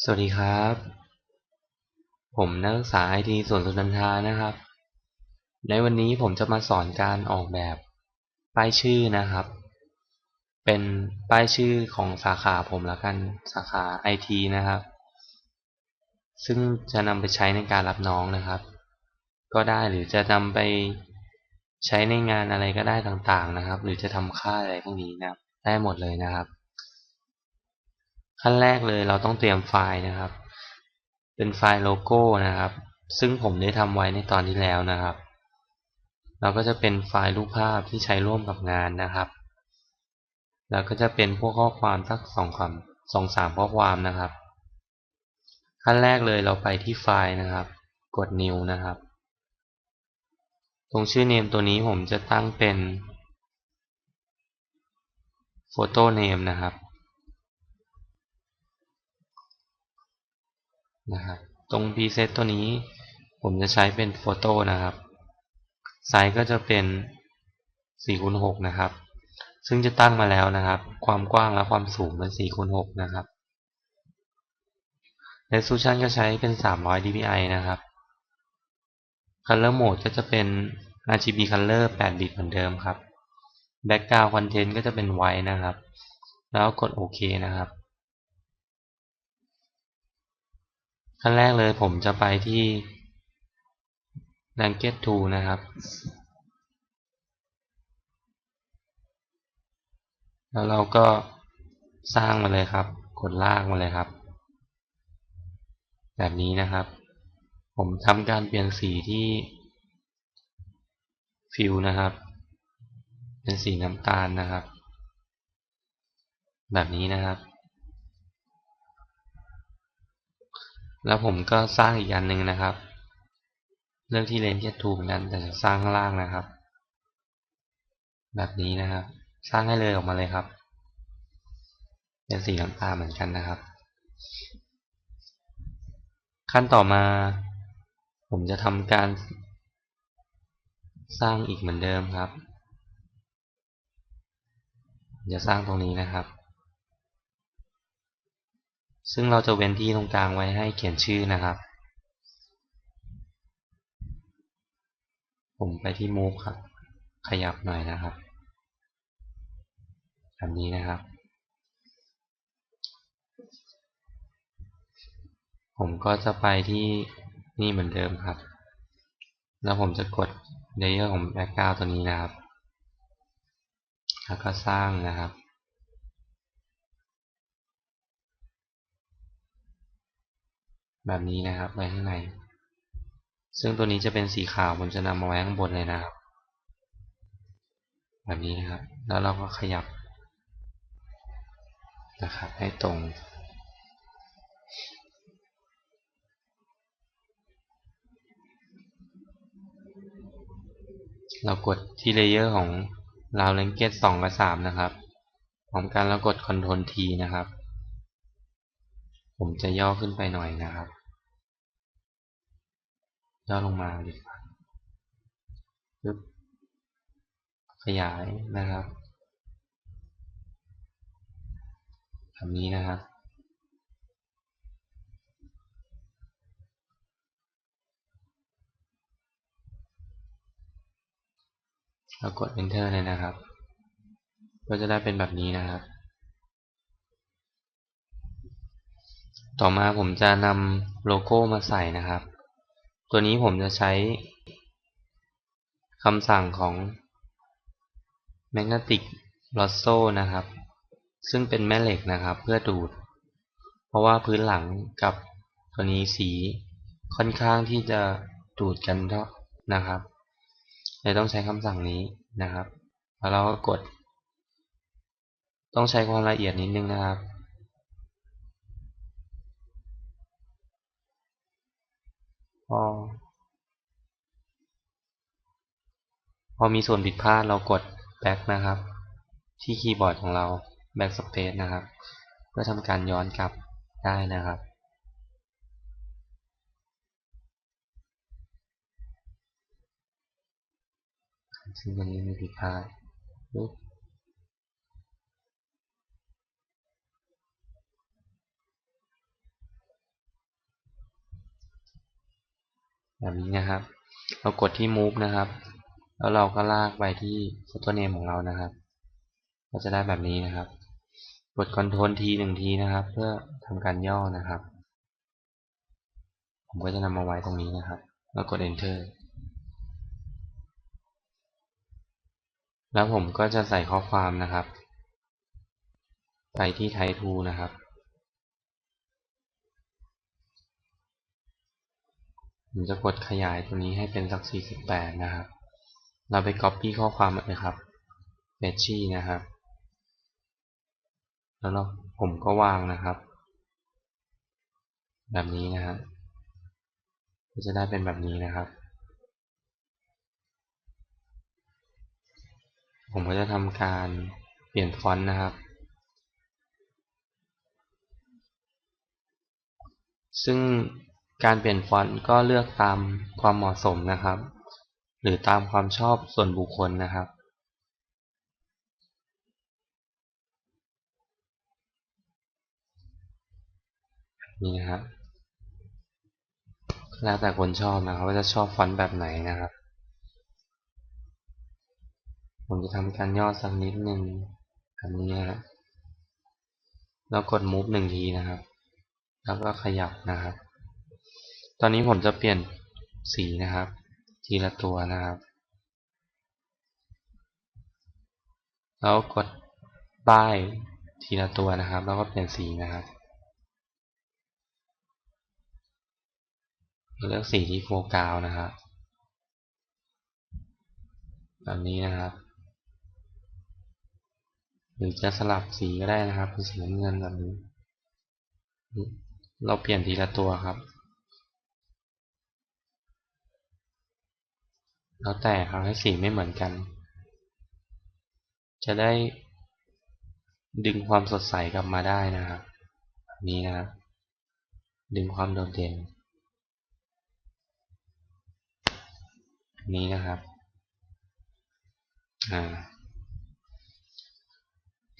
สวัสดีครับ ผมนักศึกษาไอทีส่วนสุนันทานะครับ ในวันนี้ผมจะมาสอนการออกแบบป้ายชื่อนะครับ เป็นป้ายชื่อของสาขาผมละกันสาขาไอทีนะครับ ซึ่งจะนำไปใช้ในการรับน้องนะครับ ก็ได้หรือจะนำไปใช้ในงานอะไรก็ได้ต่างๆนะครับ หรือจะทำค่าอะไรพวกนี้นะได้หมดเลยนะครับ ขั้นแรกเลยเราต้องเตรียมไฟล์นะครับ เป็นไฟล์โลโก้นะครับ ซึ่งผมได้ทำไว้ในตอนที่แล้วนะครับ เราก็จะเป็นไฟล์รูปภาพที่ใช้ร่วมกับงานนะครับ แล้วก็จะเป็นพวกข้อความสักสองคำสองสามข้อความนะครับ ขั้นแรกเลยเราไปที่ไฟล์นะครับ กด new นะครับ ตรงชื่อ name ตัวนี้ผมจะตั้งเป็น photo name นะครับ นะครับ ตรง preset ตัวนี้ผมจะใช้เป็นโฟโต้นะครับ ไซส์ก็จะเป็น4คูณ6นะครับ ซึ่งจะตั้งมาแล้วนะครับ ความกว้างและความสูงเป็น4คูณ6นะครับ resolution ก็ใช้เป็น 300 dpi นะครับ color mode ก็จะเป็น RGB color 8 bit เหมือนเดิมครับ background content ก็จะเป็น white นะครับ แล้วกดโอเคนะครับ ขั้นแรกเลยผมจะไปที่ Blanket Tool นะครับ แล้วเราก็สร้างมาเลยครับ กดลากมาเลยครับ แบบนี้นะครับ ผมทำการเปลี่ยนสีที่ฟิลนะครับ เป็นสีน้ำตาลนะครับ แบบนี้นะครับ แล้วผมก็สร้างอีกอันหนึ่งนะครับเรื่องที่เลนเทียถูกนั้นแต่จะสร้างข้างล่างนะครับ แบบนี้นะครับ สร้างให้เลยออกมาเลยครับ เป็นสีน้ำตาลเหมือนกันนะครับ ขั้นต่อมา ผมจะทำการ สร้างอีกเหมือนเดิมครับ จะสร้างตรงนี้นะครับ ซึ่งเราจะเว้นที่ตรงกลางไว้ให้เขียนชื่อนะครับ ผมไปที่ move ครับ ขยับหน่อยนะครับแบบนี้นะครับ ผมก็จะไปที่นี่เหมือนเดิมครับ แล้วผมจะกด layer ของ background ตัวนี้นะครับ แล้วก็สร้างนะครับ แบบนี้นะครับไว้ข้างใน ซึ่งตัวนี้จะเป็นสีขาวผมจะนำมาไว้ข้างบนเลยนะครับ แบบนี้นะครับ แล้วเราก็ขยับนะครับ ให้ตรงเรากดที่เลเยอร์ของราวเลนเกตสองกับสามนะครับ พร้อมกันแล้วกด Ctrl T นะครับ ผมจะย่อขึ้นไปหน่อยนะครับ ย่อลงมาดีกว่าปึ๊บขยายนะครับแบบนี้นะครับเรากด enter เลยนะครับ ก็จะได้เป็นแบบนี้นะครับ ต่อมาผมจะนำโลโก้มาใส่นะครับ ตัวนี้ผมจะใช้คำสั่งของ Magnetic Lasso นะครับ ซึ่งเป็นแม่เหล็กนะครับเพื่อดูด เพราะว่าพื้นหลังกับตัวนี้สีค่อนข้างที่จะดูดกันเท่านะครับเลยต้องใช้คำสั่งนี้นะครับ แล้วเราก็กด ต้องใช้ความละเอียดนิดนึงนะครับพ อพอมีส่วนผิดพลาดเรากด back นะครับ ที่คีย์บอร์ดของเรา back space นะครับ เพื่อทำการย้อนกลับได้นะครับซึ่งตรงนี้มีผิดพลาด แบบนี้นะครับ เรากดที่ move นะครับ แล้วเราก็ลากไปที่ photo name ของเรานะครับ ก็จะได้แบบนี้นะครับ กด Ctrl T หนึ่งทีนะครับ เพื่อทำการย่อนะครับ ผมก็จะนำมาไว้ตรงนี้นะครับ แล้วกด Enter แล้วผมก็จะใส่ข้อความนะครับ ไปที่ Type to นะครับ ผมจะกดขยายตัวนี้ให้เป็นสัก 48 นะครับ เราไป Copy ข้อความเลยครับ p a g e นะครับ แล้วเราผมก็วางนะครับ แบบนี้นะครับก็จะได้เป็นแบบนี้นะครับ ผมก็จะทำการเปลี่ยนฟอนต์นะครับ ซึ่ง การเปลี่ยนฟอนต์ก็เลือกตามความเหมาะสมนะครับ หรือตามความชอบส่วนบุคคลนะครับ นี่นะครับ แล้วแต่คนชอบนะครับว่าจะชอบฟอนต์แบบไหนนะครับ ผมจะทำการย่อสักนิดหนึ่งแบบนี้นะครับแล้วกด move หนึ่งทีนะครับ แล้วก็ขยับนะครับ ตอนนี้ผมจะเปลี่ยนสีนะครับ ทีละตัวนะครับ แล้วกดป้ายทีละตัวนะครับ แล้วก็เปลี่ยนสีนะครับ เลือกสีที่โฟกัสนะครับแบบนี้นะครับ หรือจะสลับสีก็ได้นะครับเป็นสีน้ำเงินแบบนี้ เราเปลี่ยนทีละตัวครับ แล้วแต่ครับให้สีไม่เหมือนกัน จะได้ดึงความสดใสกลับมาได้นะครับนี้นะครับดึงความโดดเด่น นี้นะครับ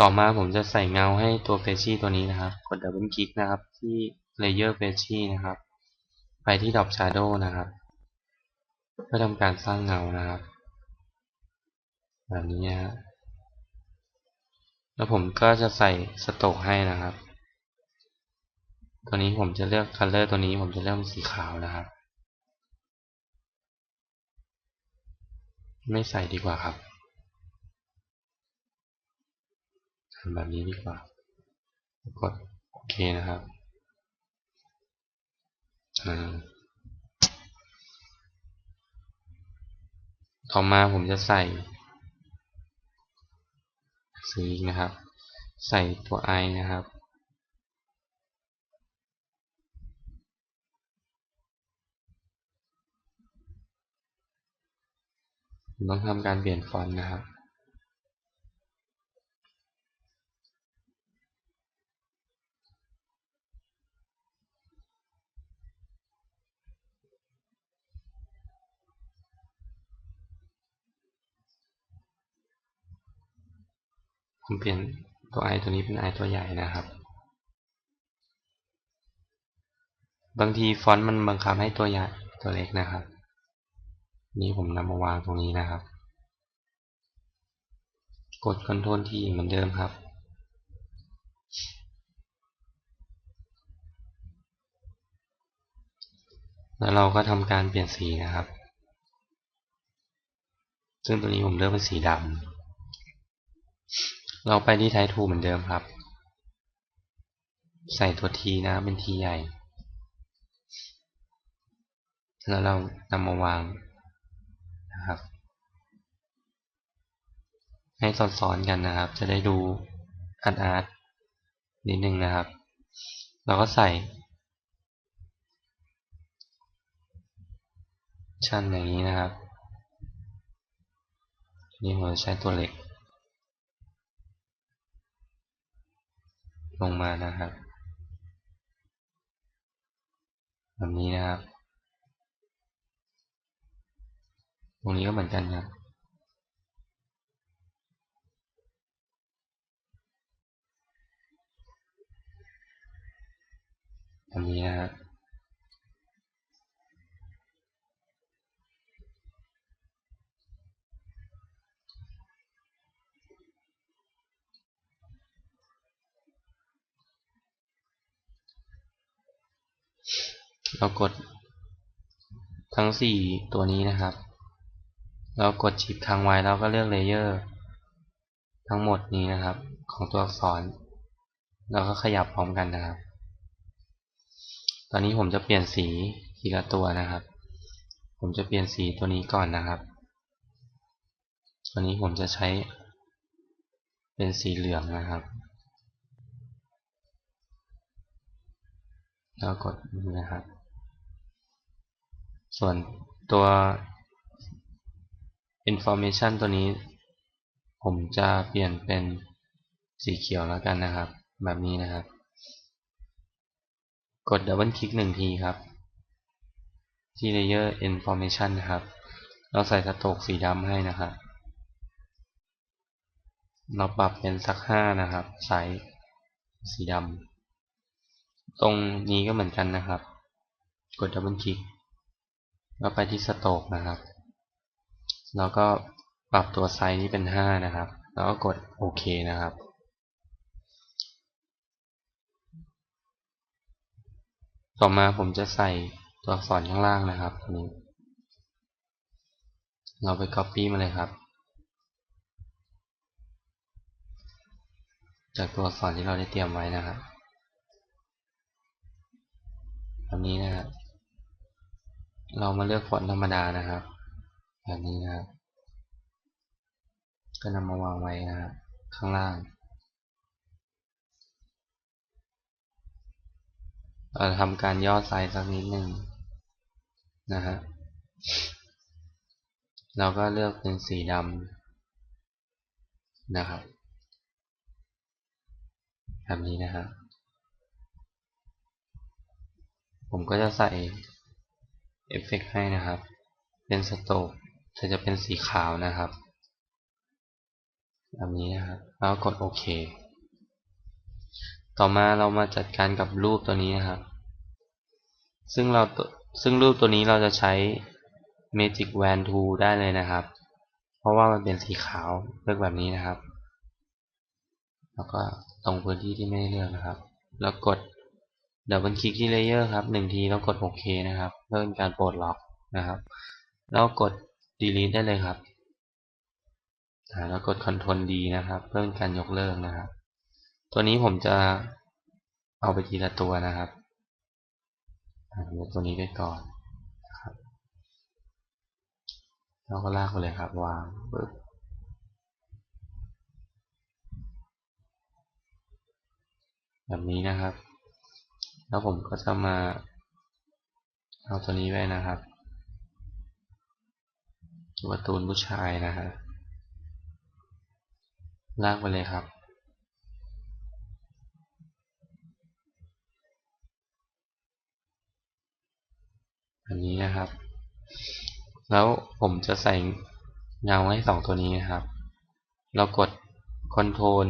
ต่อมาผมจะใส่เงาให้ตัวเฟชี่ตัวนี้นะครับ กดดับเบิลคลิกนะครับที่ Layer f a c y นะครับ ไปที่ Drop Shadow นะครับ เพื่อทำการสร้างเงานะครับแบบนี้นะแล้วผมก็จะใส่สโตกให้นะครับ ตัวนี้ผมจะเลือก Color ตัวนี้ผมจะเลือกสีขาวนะครับ ไม่ใส่ดีกว่าครับทำแบบนี้ดีกว่ากดโอเคนะครับ ต่อมาผมจะใส่สีนะครับ ใส่ตัว i นะครับ ต้องทำการเปลี่ยนฟอนต์นะครับ ผมเปลี่ยนตัว i ตัวนี้เป็น i ตัวใหญ่นะครับ บางทีฟอนต์มันบังคับให้ตัวใหญ่ตัวเล็กนะครับ นี่ผมนำมาวางตรงนี้นะครับ กด Ctrl T เหมือนเดิมครับแล้วเราก็ทำการเปลี่ยนสีนะครับ ซึ่งตัวนี้ผมเลือกเป็นสีดำ เราไปที่ไททูเหมือนเดิมครับ ใส่ตัวทีนะเป็นทีใหญ่ แล้วเรานำมาวางนะครับ ให้ซ้อนๆกันนะครับ จะได้ดูอาร์ตอาร์ตนิดนึงนะครับ เราก็ใส่ชั้นอย่างนี้นะครับนี่ผมจะใช้ตัวเล็ก ลงมานะครับแบบนี้นะครับ ตรงนี้ก็เหมือนกันครับแบบนี้นะครับ เรากดทั้ง 4 ตัวนี้นะครับ เรากดชิปค้างไว้แล้วก็เลือกเลเยอร์ทั้งหมดนี้นะครับ ของตัวอักษร เราก็ขยับพร้อมกันนะครับ ตอนนี้ผมจะเปลี่ยนสีทีละตัวนะครับ ผมจะเปลี่ยนสีตัวนี้ก่อนนะครับตัวนี้ผมจะใช้เป็นสีเหลืองนะครับ แล้วกดนี้นะครับ ส่วนตัว information ตัวนี้ ผมจะเปลี่ยนเป็นสีเขียวแล้วกันนะครับ แบบนี้นะครับ กดดับเบิลคลิกหนึ่งทีครับ ที่ layer information นะครับ เราใส่สโตกสีดำให้นะครับ เราปรับเป็นสักห้านะครับไซส์สีดำตรงนี้ก็เหมือนกันนะครับ กดดับเบิลคลิก แล้วไปที่สโตกนะครับ แล้วก็ปรับตัวไซส์นี้เป็น 5 นะครับ แล้วก็กดโอเคนะครับ ต่อมาผมจะใส่ตัวอักษรข้างล่างนะครับนี้ เราไป Copy มาเลยครับ จากตัวอักษรที่เราได้เตรียมไว้นะครับแบบนี้นะครับ เรามาเลือกฟอนต์ธรรมดานะครับแบบนี้นะครับก็นำมาวางไว้นะครับข้างล่างเราทำการย่อไซส์สักนิดหนึ่งนะฮะเราก็เลือกเป็นสีดำนะครับแบบนี้นะครับผมก็จะใส่ เอฟเฟกให้นะครับ เป็นสโตกแต่จะเป็นสีขาวนะครับแบบนี้นะครับแล้วกดโอเค ต่อมาเรามาจัดการกับรูปตัวนี้นะครับ ซึ่งเราซึ่งรูปตัวนี้เราจะใช้ Magic Wand Tool ได้เลยนะครับ เพราะว่ามันเป็นสีขาวเลือกแบบนี้นะครับ แล้วก็ตรงพื้นที่ที่ไม่ได้เลือกนะครับ แล้วกดดับเบิลคลิกที่เลเยอร์ครับหนึ่งทีแล้วกดโอเคนะครับ เพื่อเป็นการปลดล็อกนะครับ แล้วกด delete ได้เลยครับแล้วกด Ctrl D นะครับ เพื่อเป็นการยกเลิกนะครับ ตัวนี้ผมจะเอาไปทีละตัวนะครับยกตัวนี้ไปก่อนนะครับแล้วก็ลากไปเลยครับวางปึ๊บแบบนี้นะครับ แล้วผมก็จะมา เอาตัวนี้ไว้นะครับตัวตูนผู้ชายนะครับลากไปเลยครับ อันนี้นะครับ แล้วผมจะใส่เงาให้สองตัวนี้นะครับ เรากด Ctrl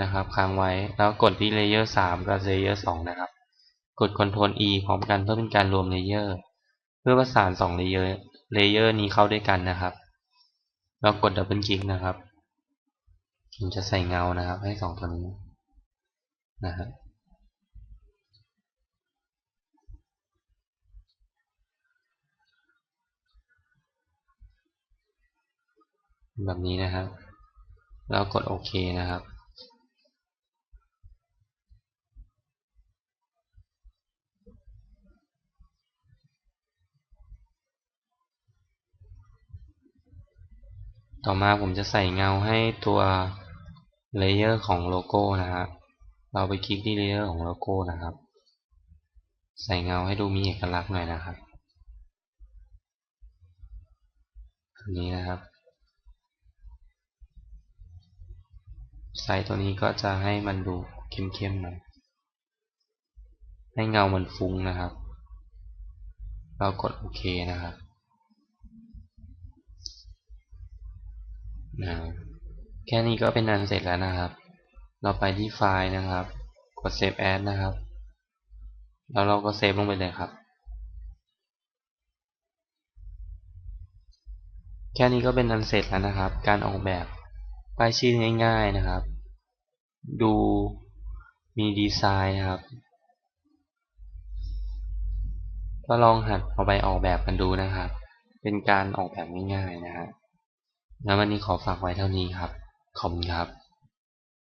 นะครับ ค้างไว้ แล้วกดที่ Layer 3 กับ Layer 2 นะครับ กด Ctrl E พร้อมกันเพื่อเป็นการรวม Layer เพื่อประสาน2 Layer Layer นี้เข้าด้วยกันนะครับเรากดดับเบิลคลิกนะครับผมจะใส่เงานะครับ ให้สองตัวนี้นะครับแบบนี้นะครับ แล้วกดโอเคนะครับ ต่อมาผมจะใส่เงาให้ตัวเลเยอร์ของโลโก้นะครับเราไปคลิกที่เลเยอร์ของโลโก้นะครับ ใส่เงาให้ดูมีเอกลักษณ์หน่อยนะครับอันนี้นะครับไซส์ตัวนี้ก็จะให้มันดูเข้มๆหน่อยให้เงามันฟุ้งนะครับ เรากดโอเคนะครับ นะแค่นี้ก็เป็นอันเสร็จแล้วนะครับ เราไปที่ไฟล์นะครับ กด Save As นะครับ แล้วเราก็เซฟลงไปเลยครับ แค่นี้ก็เป็นอันเสร็จแล้วนะครับ การออกแบบป้ายชื่อง่ายๆนะครับ ดูมีดีไซน์นะครับ ก็ลองหัดเอาไปออกแบบกันดูนะครับ เป็นการออกแบบง่ายๆนะฮะ งั้นวันนี้ขอฝากไว้เท่านี้ครับ ขอบคุณครับ